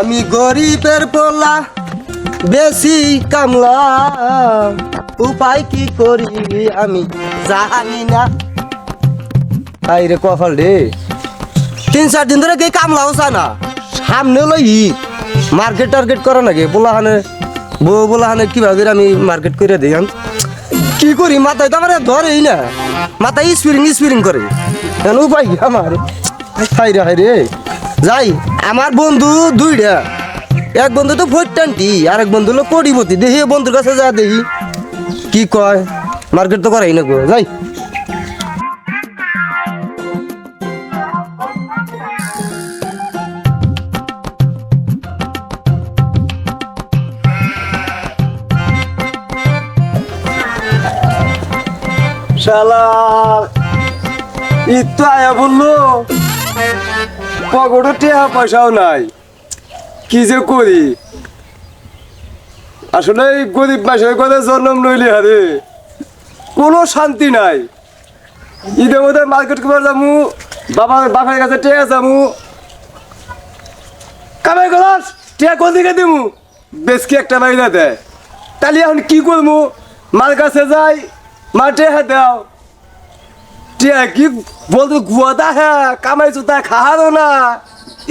আমি গরিবের পোলা বেশি কামলা। উপায় কি করি আমি জানি না। আই রে কপাল রে। তিন, চার দিন ধরে কে কামলা হচ্ছে না? সামনে ঈদ। মার্কেট টার্গেট করে নাকি? পোলাহানে বউ পোলাহানে কীভাবে আমি মার্কেট করে দিই কি করি? মাথায় তো আমার ধরেই না। মাথায় স্পিরিং স্পিরিং করে। কেন উপায় কি আমার? হাই রে হাই রে। যাই। আমার বন্ধু দুইটা। এক বন্ধু তো ফোরটান্টি আর এক বন্ধু হলো কোটিপতি। দেখি বন্ধুর কাছে যা দেখি। কি কয়? মার্কেট তো করাই না গো যাই। শালা ঈদ তো আয়া বলল। পকেটে টেহা পয়সাও নাই। কি যে করি? আসলে গরিব মাসের কথা জন্ম নইলে হারে। কোনো শান্তি নাই। ঈদের মধ্যে মার্কেট করে যামু, বাবা বাপের কাছে টেয়া যামু। কামাই করাস টেহা কোন দিকে দিমু? বেশ কি একটা বাইরে দেয় তাহলে এখন কি করব মার কাছে যাই মা টেহা দাও। কি বলতো গুয়াদা হ্যাঁ কামাইছো তা খাহারো না।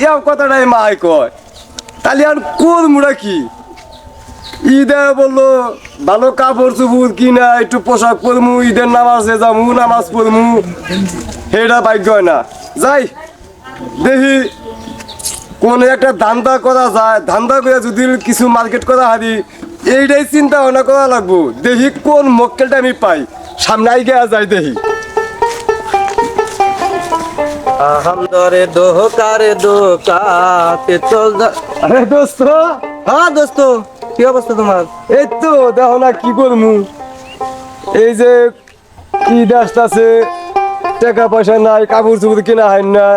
এও কথাটাই মাই কয়। তাহলে আর কোন মুড়া কি? ঈদে বলল, ভালো কাপড় চুপুর কিনা, একটু পোশাক পরমু, ঈদের নামাজে যামু, নামাজ পড়মু। সেটা ভাগ্য হয় না। যাই, দেখি কোন একটা ধান্দা করা যায়, ধান্দা করে যদি কিছু মার্কেট করা হারি, এইটাই চিন্তা ভাবনা করা লাগবো। দেখি কোন মক্কেলটা আমি পাই। সামনে আইগে যাই দেখি। হামদরে দোকারে আরে দোস্ত। হ্যাঁ দোস্ত কি অবস্থা তোমার? এই তো দেখো না কি করমু। এই যে ঈদ আসতেছে টাকা পয়সা নাই কাপড় চুপড় কিনা হয় না।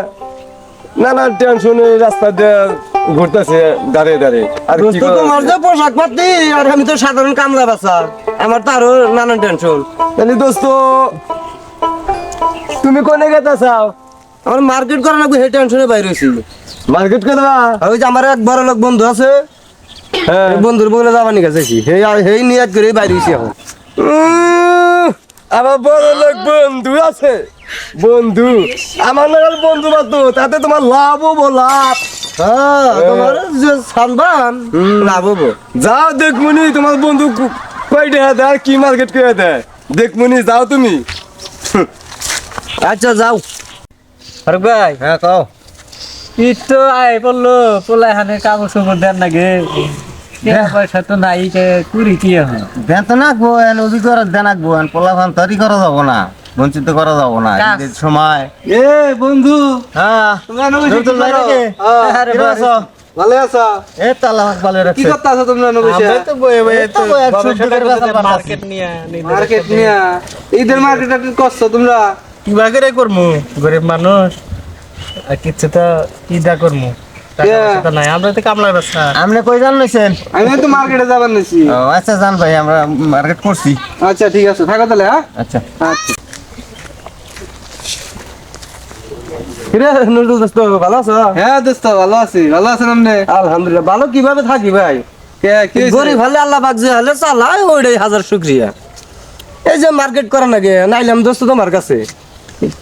নানান টেনশনে রাস্তা দিয়ে ঘুরতেছে দাঁড়িয়ে দাঁড়িয়ে। আর কি তোমার? যে পোশাক পাতি আর আমি তো সাধারণ কামলা বাসা আমার তো আরও নানান টেনশন তাহলে দোস্ত তুমি কোনে গেতে চাও? আমার মার্কেট করা লাগবে সেই টেনশনে বাইরে হয়েছি। মার্কেট করবা আর ওই যে আমার এক বড় লোক বন্ধু আছে হ্যাঁ। বন্ধুর বলে যাবার নিয়ে গেছি সেই সেই নিয়াত করে বাইরে হয়েছি এখন। আমার বড় লোক বন্ধু আছে। বন্ধু আমার নাগাল বন্ধু বাতো তাতে তোমার লাভ হব লাভ। হ্যাঁ তোমার যে সালবান লাভ হব। যাও দেখমুনি তোমার বন্ধু কয় টাকা দেয় আর কি মার্কেট করে দেয়? দেখমুনি যাও তুমি। আচ্ছা যাও। ফারুক ভাই? হ্যাঁ কও। ঈদ তো আয় পড়ল পোলা এখানে কাগজ খবর দেন নাকি টাকা পয়সা তো নাই কে কুড়ি কি বেতন আঁকবো এন উদি করে দেন আঁকবো এন পোলাফান তৈরি করা যাব না বঞ্চিত করা যাব না। ঈদের সময়। এ বন্ধু। হ্যাঁ? ভালো আছো? এ তালা ভালো কি করতে আছো তোমরা আমরা তো বয়ে বয়ে তো সবজি করে বেচার পারতাছি। মার্কেট নিয়ে মার্কেট নিয়ে। ঈদের মার্কেট করছ তোমরা? কিবা করে করমু গরিব মানুষ কিছু তো ঈদা করমু। আমরা কই জান আমি তো মার্কেটে যাবার আচ্ছা জান ভাই আমরা মার্কেট করছি। আচ্ছা ঠিক আছে থাকো তাহলে হ্যাঁ? আচ্ছা। আচ্ছা। কিরে নুরুল দোস্ত ভালো আছো? হ্যাঁ দোস্ত ভালো আছি। ভালো আছেন আপনি? আলহামদুলিল্লাহ ভালো। কীভাবে থাকি ভাই? কে কি হয়েছে? গরিব হলে আল্লাহ পাক যে হলে ওইটাই হাজার শুক্রিয়া। এই যে মার্কেট করা নাকি নাইলাম দোস্ত তোমার কাছে।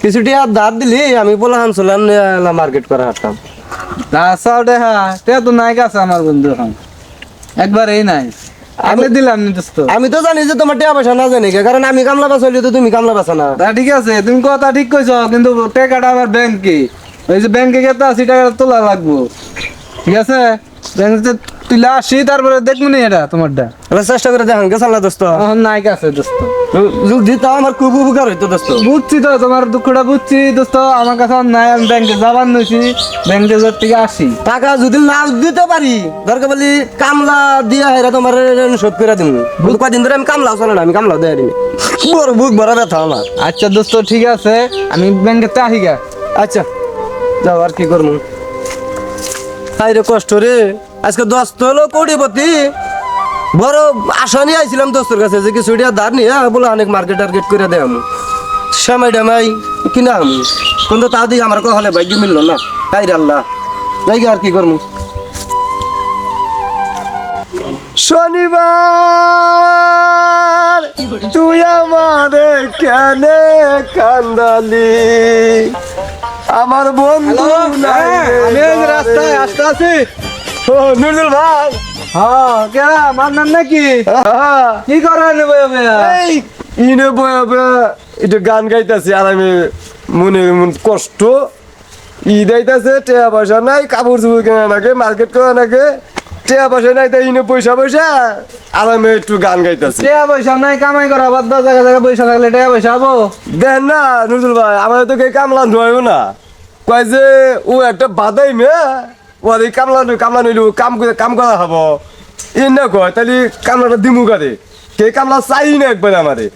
কিছু টিয়া দাঁত দিলি আমি বলে হানছিলাম মার্কেট করা হাঁটতাম। না চাও দেখা তে তো নাই আছে আমার বন্ধু এখন। একবার এই নাই। আমি দিলাম নি দোস্ত। আমি তো জানি যে তোমার টিয়া পয়সা না জানি কে, কারণ আমি কামলা বাসা হইলে তো তুমি কামলা বাসা না। তা ঠিক আছে তুমি কথা ঠিক কইছো কিন্তু টাকাটা আমার ব্যাংকে ওই যে ব্যাংকে গেতে আশি টাকা তোলা লাগবো। ঠিক আছে? ব্যাংকে তুলে আসি তারপরে দেখব নি এটা তোমারটা। এবার চেষ্টা করে দেখান গেছাল না দোস্ত? নাইক আছে দোস্ত। যদি তাও আমার খুব উপকার হইতো দোস্ত। বুঝছি তো তোমার দুঃখটা বুঝছি দোস্ত আমার কাছে নাই আমি ব্যাংকে যাবার নইছি ব্যাংকে যার থেকে আসি। টাকা যদি না দিতে পারি দরকার বলি কামলা দিয়া হেরা তোমার শোধ করে দিন কদিন ধরে আমি কামলা চলে না আমি কামলা দেয় দিন। বড় বুক বড় ব্যথা আমার। আচ্ছা দোস্ত ঠিক আছে আমি ব্যাংকে চাহি গা। আচ্ছা যাও আর কি করব। হাই রে কষ্ট রে। আজকে দোস্ত হলো কোটিপতি। বড় আশা নিয়ে আইছিলাম দোস্তর কাছে যে কিছু দাঁড় নিয়ে বলে অনেক মার্কেট টার্গেট করে দেয় আমি সময় ডামাই কিনা আমি? কিন্তু তা দিকে আমার কহলে ভাগ্য মিললো না। রে আল্লাহ যাই গে আর কি করব? শনিবার তুই আমারে কেন কান্দালি? আমার বন্ধু হ্যাঁ, রাস্তায় আসতে আছি। ও নুরুল ভাই। হ্যাঁ কেরা নাকি? আহা, কি করেন এই ইনে এটা গান গাইতেছি আর আমি মনে মন কষ্ট। ই দাইতেছে পয়সা নাই কাপড় চুপড় কেনা নাকি মার্কেট করা নাকি টেয়া পয়সা নাই তাই ইনে পয়সা পয়সা আর আমি একটু গান গাইতেছি। টাকা পয়সা নাই কামাই করা বাদ দাও জায়গা জায়গা পয়সা থাকলে টাকা পয়সা হব না ভাই আমার তো কে কামলা নয় না। কয় যে ও একটা বাদাই মে ও কামলা নই কামলা নইলে কাম কাম করা হব। ই না কয় তাহলে কামলাটা দিমু কারে? কে কামলা চাই না একবার আমারে।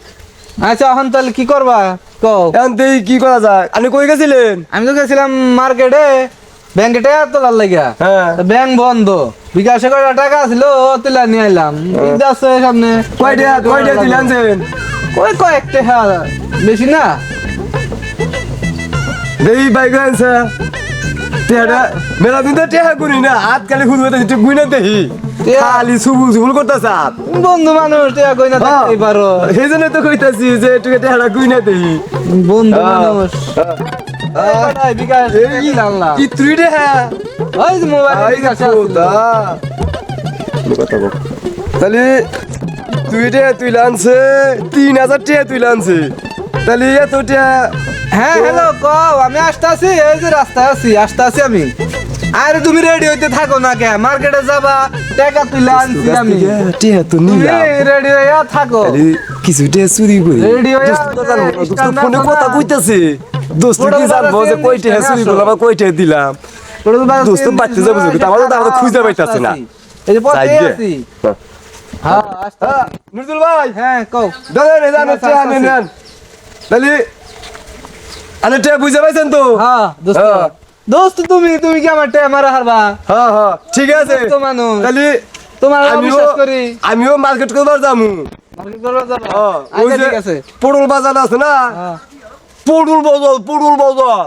আচ্ছা এখন তাহলে কি করবা? কও। এখন তো কি করা যায়? আপনি কই গেছিলেন? আমি তো গেছিলাম মার্কেটে ব্যাংকে টাকা তোলার লাগিয়া। হ্যাঁ। ব্যাংক বন্ধ। বিকাশে কয়টা টাকা ছিল তুলা নিয়ে আইলাম। ঈদ আছে সামনে। কয়টা কয়টা দিলে আনছেন? ওই কয়েক টাকা বেশি না? দেই বাইক আনছে। টেহাটা মেলা দিন তো টেহা গুনি না হাত খালি খুঁজবে তো একটু গুইনা টেহা? খালি সুবুল সুবুল করতেছে হাত। বন্ধু মানুষ টাকা কই না থাকতেই পারো। সেই জন্য তো কইতাছি যে একটু টেহাটা গুইনা দেহি। বন্ধু হ্যাঁ। মানুষ। এই বিকাশ এই কি তুই রে হ্যাঁ ওই মোবাইল বিকাশ কথা বল। তাহলে তুই রে তুই লানছে তিন হাজার টাকা তুই লানছে তাহলে এত টাকা হ্যাঁ হ্যালো কও আমি আসতাছি এই যে রাস্তায় আছি আসতাছি আমি। আরে তুমি রেডি হইতে থাকো না কে? মার্কেটে যাবা টাকা তুলে আনছি আমি। টিয়া তো তুমি রেডি হইয়া থাকো। কিছু টিয়া চুরি করি। রেডি হইয়া দোস্ত তো ফোনে কথা? কইতাছে। দোস্ত কি জানব যে কই টিয়া চুরি করলাম আর কই টিয়া দিলাম? তো দোস্ত যাব, ধরে তো আমরা খুঁজে পাইতাছি না। এই যে পথে আছি। হ্যাঁ আসতাছি। নুরুল ভাই। হ্যাঁ কও। দাদা রে জানো টিয়া নেন তাহলে আরে টিয়া বুঝতে পাইছেন তো? হ্যাঁ দোস্ত। হ্যাঁ। দোস্ত তুমি তুমি কি আমার টাকা মারা হারবা? হ্যাঁ হ্যাঁ ঠিক আছে। দোস্ত মানুষ। তাহলে তোমার বিশ্বাস করি। আমিও মার্কেট করবার যামু মার্কেট করবা যাবা? হ্যাঁ, আচ্ছা ঠিক আছে। পটল বাজার আছে না? হ্যাঁ। পটল বাজার পটল বাজার।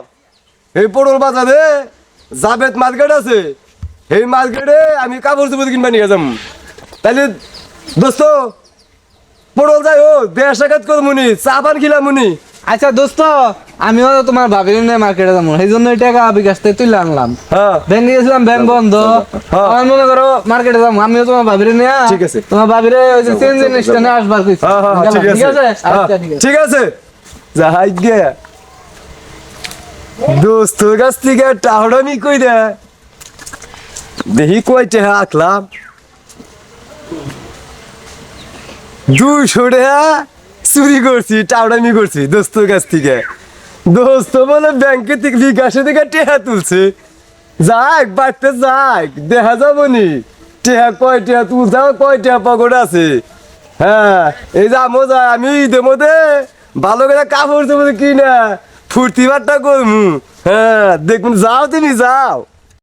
এই পটল বাজারে জাবেদ মার্কেট আছে। এই মার্কেটে আমি কাপড় চোপড় কিনবা নিয়ে যাম তাহলে দোস্ত পটল যাই ও দেড় সাকাত কর মুনি চা পান খিলাম মুনি। আচ্ছা দোস্ত আমিও তোমার ভাবির নিয়ে মার্কেটে যাব। সেই জন্য টাকা বিকাশ থেকে তুলে আনলাম। হ্যাঁ। ব্যাংকে গেছিলাম ব্যাংক বন্ধ। হ্যাঁ। আমার মনে করো মার্কেটে যাব। আমিও তোমার ভাবিরে নিয়ে ঠিক আছে। তোমার ভাবিরে ওই যে চেঞ্জ আসবার হ্যাঁ হ্যাঁ ঠিক আছে। হ্যাঁ, আচ্ছা ঠিক আছে। ঠিক আছে। যাই গে। দোস্তর কাছ থেকে টাহড়ামি কই দে দেখি কই আঁকলাম দুশো টাকা চুরি করছি, টাউডামি করছি দোস্তর কাছ থেকে। দোস্ত বলে ব্যাংকে থেকে বিকাশে থেকে টেহা তুলছে। যাক, বাড়তে যাক, দেখা যাব নি টেহা কয় টেহা তুল যাও কয় টেহা পকেট আছে। হ্যাঁ এই যে আমো যা, আমি ঈদের মধ্যে ভালো করে কাপড় চোপড় কিনা ফুর্তি বার্তা করমু। হ্যাঁ দেখুন যাও তুমি, যাও।